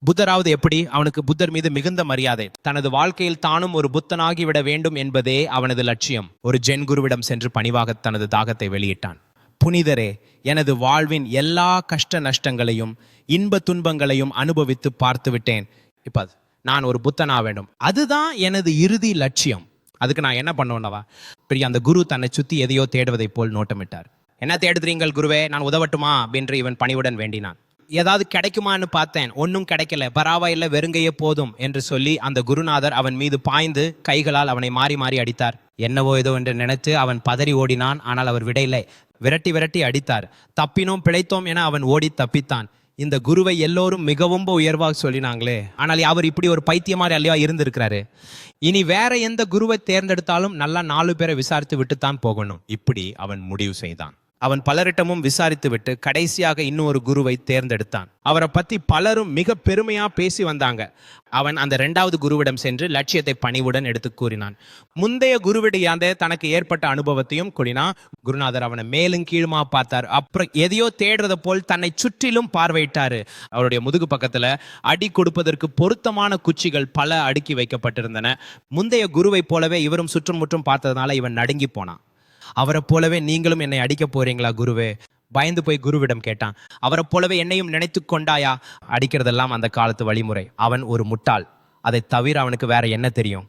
புத்தராவது எப்படி? அவனுக்கு புத்தர் மீது மிகுந்த மரியாதை. தனது வாழ்க்கையில் தானும் ஒரு புத்தனாகி விட வேண்டும் என்பதே அவனது லட்சியம். ஒரு ஜென் குருவிடம் சென்று பணிவாக தனது தாகத்தை வெளியிட்டான். புனிதரே எனது வாழ்வின் எல்லா கஷ்ட நஷ்டங்களையும் இன்ப துன்பங்களையும் அனுபவித்து பார்த்து விட்டேன். இப்ப நான் ஒரு புத்தனா வேண்டும். அதுதான் எனது இறுதி லட்சியம். அதுக்கு நான் என்ன பண்ணுவேன்னவா பெரிய அந்த குரு தன்னை சுத்தி எதையோ தேடுவதைப் போல் நோட்டமிட்டார். என்ன தேடுறீங்கள் குருவே? நான் உதவட்டுமா? என்று இவன் பணிவுடன் வேண்டினான். ஏதாவது கிடைக்குமான்னு பார்த்தேன். ஒன்றும் கிடைக்கல. பராவாயில்ல வெறுங்கையே போதும் என்று சொல்லி அந்த குருநாதர் அவன் மீது பாய்ந்து கைகளால் அவனை மாறி மாறி அடித்தார். என்னவோ ஏதோ என்று நினைத்து அவன் பதறி ஓடினான். ஆனால் அவர் விடையில்லை. விரட்டி விரட்டி அடித்தார். தப்பினோம் பிழைத்தோம் என அவன் ஓடி தப்பித்தான். இந்த குருவை எல்லோரும் மிகவும் உயர்வாக சொல்லினாங்களே. ஆனால் அவர் இப்படி ஒரு பைத்திய மாதிரி அல்லவா இருந்திருக்கிறாரு. இனி வேற எந்த குருவை தேர்ந்தெடுத்தாலும் நல்லா நாலு பேரை விசாரித்து விட்டுத்தான் போகணும். இப்படி அவன் முடிவு செய்தான். அவன் பலரிடமும் விசாரித்துவிட்டு கடைசியாக இன்னும் ஒரு குருவை தேர்ந்தெடுத்தான். அவரை பத்தி பலரும் மிக பெருமையா பேசி வந்தாங்க. அவன் அந்த இரண்டாவது குருவிடம் சென்று லட்சியத்தை பணிவுடன் எடுத்து கூறினான். முந்தைய குருவிடையாந்த தனக்கு ஏற்பட்ட அனுபவத்தையும் கூறினான். குருநாதர் அவனை மேலும் கீழுமா பார்த்தார். அப்புறம் எதையோ தேடுறத போல் தன்னை சுற்றிலும் பார்வையிட்டாரு. அவருடைய முதுகு பக்கத்துல அடி கொடுப்பதற்கு பொருத்தமான குச்சிகள் பல அடுக்கி வைக்கப்பட்டிருந்தன. முந்தைய குருவை போலவே இவரும் சுற்றும் முற்றும் பார்த்ததுனால இவன் நடுங்கி போனான். அவரை போலவே நீங்களும் என்னை அடிக்க போறீங்களா குருவே? பயந்து போய் குருவிடம் கேட்டான். அவரை போலவே என்னையும் நினைத்து கொண்டாயா? அடிக்கிறதெல்லாம் அந்த காலத்து வழிமுறை. அவன் ஒரு முட்டாள். அதை தவிர அவனுக்கு வேற என்ன தெரியும்?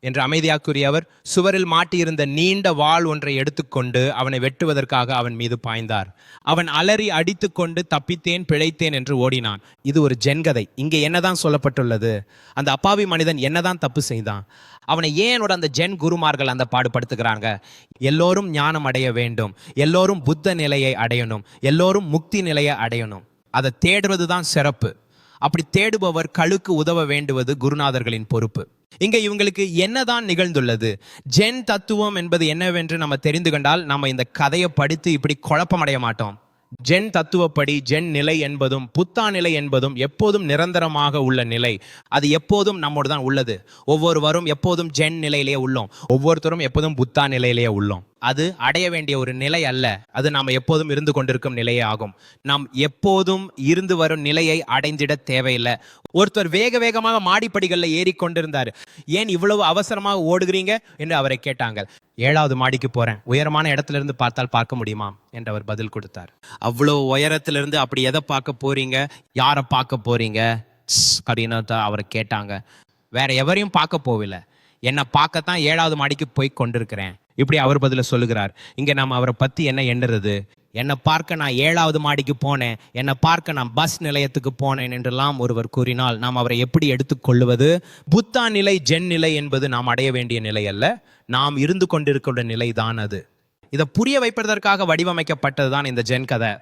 என்று அமைதியாக கூறிய அவர் சுவரில் மாட்டியிருந்த நீண்ட வாள் ஒன்றை எடுத்துக்கொண்டு அவனை வெட்டுவதற்காக அவன் மீது பாய்ந்தார். அவன் அலறி அடித்துக்கொண்டு தப்பித்தேன் பிழைத்தேன் என்று ஓடினான். இது ஒரு ஜென்கதை. இங்கே என்னதான் சொல்லப்பட்டுள்ளது? அந்த அப்பாவி மனிதன் என்னதான் தப்பு செய்தான்? அவனை ஏன் அந்த ஜென் குருமார்கள் அந்த பாடுபடுத்துகிறாங்க? எல்லோரும் ஞானம் அடைய வேண்டும். எல்லோரும் புத்த நிலையை அடையணும். எல்லோரும் முக்தி நிலையை அடையணும். அதை தேடுவது தான் சிறப்பு. அப்படி தேடுபவர் கழுக்கு உதவ வேண்டுவது குருநாதர்களின் பொறுப்பு. இங்க இவங்களுக்கு என்னதான் நிகழ்ந்துள்ளது? ஜென் தத்துவம் என்பது என்னவென்று நம்ம தெரிந்து கொண்டால் நம்ம இந்த கதையை படித்து இப்படி குழப்பமடைய மாட்டோம். ஜென் தத்துவப்படி ஜென் நிலை என்பதும் புத்தா நிலை என்பதும் எப்போதும் நிரந்தரமாக உள்ள நிலை. அது எப்போதும் நம்மோடு தான் உள்ளது. ஒவ்வொருவரும் எப்போதும் ஜென் நிலையிலேயே உள்ளோம். ஒவ்வொருத்தரும் எப்போதும் புத்தா நிலையிலேயே உள்ளோம். அது அடைய வேண்டிய ஒரு நிலை அல்ல. அது நாம் எப்போதும் இருந்து கொண்டிருக்கும் நிலையே ஆகும். நாம் எப்போதும் இருந்து வரும் நிலையை அடைந்திட தேவையில்லை. ஒருத்தர் வேக வேகமாக மாடிப்படிகளில் ஏறிக்கொண்டிருந்தார் ஏன் இவ்வளவு அவசரமாக ஓடுகிறீங்க? என்று அவரை கேட்டாங்க. ஏழாவது மாடிக்கு போறேன். உயரமான இடத்துல இருந்து பார்த்தால் பார்க்க முடியுமா? என்று அவர் பதில் கொடுத்தார். அவ்வளோ உயரத்திலிருந்து அப்படி எதை பார்க்க போறீங்க? யாரை பார்க்க போறீங்க? அப்படின்னு அவரை கேட்டாங்க. வேற எவரையும் பார்க்க போவில்லை. என்னை பார்க்கத்தான் ஏழாவது மாடிக்கு போய் கொண்டிருக்கிறேன். இப்படி அவர் பதில சொல்லுகிறார். இங்கே நாம் அவரை பற்றி என்ன எண்ணுறது? என்னை பார்க்க நான் ஏழாவது மாடிக்கு போனேன். என்னை பார்க்க நான் பஸ் நிலையத்துக்கு போனேன் என்றெல்லாம் ஒருவர் கூறினால் நாம் அவரை எப்படி எடுத்துக்கொள்வது புத்தா நிலை ஜென் நிலை என்பது நாம் அடைய வேண்டிய நிலை அல்ல. நாம் இருந்து கொண்டிருக்கிற நிலை தான் அது. இதை புரிய வைப்பதற்காக வடிவமைக்கப்பட்டது தான் இந்த ஜென் கதை.